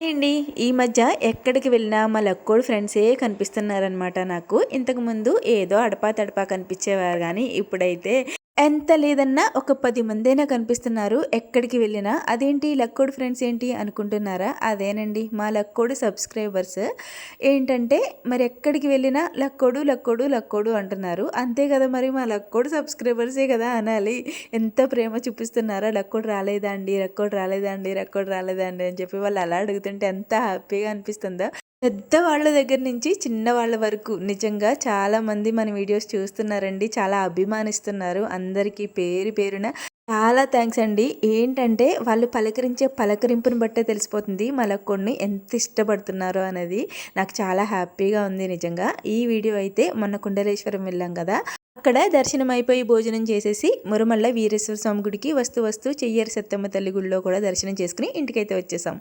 అండి ఈ మధ్య ఎక్కడికి వెళ్ళినా మా లక్కోడు ఫ్రెండ్సే కనిపిస్తున్నారనమాట నాకు. ఇంతకుముందు ఏదో అడపా తడపా కనిపించేవారు కానీ ఇప్పుడైతే ఎంత లేదన్నా ఒక పది మందైనా కనిపిస్తున్నారు? ఎక్కడికి వెళ్ళినా? అదేంటి? లక్కోడు ఫ్రెండ్స్ ఏంటి? అనుకుంటున్నారా? అదేనండి. మా లక్కోడు సబ్స్క్రైబర్స్. ఏంటంటే మరి ఎక్కడికి వెళ్ళినా లక్కోడు లక్కోడు లక్కోడు అంటున్నారు. అంతే కదా మరి మా లక్కోడు సబ్స్క్రైబర్సే కదా అనాలి. ఎంత ప్రేమ చూపిస్తున్నారా? లక్కోడు రాలేదా అండి? లక్కోడు రాలేదా అండి? లక్కోడు రాలేదా అండి? అని చెప్పి వాళ్ళు అలా అడుగుతుంటే ఎంత హ్యాపీగా అనిపిస్తుందో. పెద్ద వాళ్ళ దగ్గర నుంచి చిన్నవాళ్ళ వరకు నిజంగా చాలామంది మన వీడియోస్ చూస్తున్నారండి చాలా అభిమానిస్తున్నారు. అందరికీ పేరు పేరున చాలా థ్యాంక్స్ అండి. ఏంటంటే వాళ్ళు పలకరించే పలకరింపుని బట్టే తెలిసిపోతుంది మలక్కొండని ఎంత ఇష్టపడుతున్నారో అనేది. నాకు చాలా హ్యాపీగా ఉంది నిజంగా. ఈ వీడియో అయితే మొన్న కుండలేశ్వరం వెళ్ళాం కదా. అక్కడ దర్శనం అయిపోయి భోజనం చేసేసి మురమల్ల వీరేశ్వర స్వామి గుడికి వస్తూ వస్తూ చెయ్యరు సత్తమ్మ తల్లి గుడిలో కూడా దర్శనం చేసుకుని ఇంటికైతే వచ్చేసాం.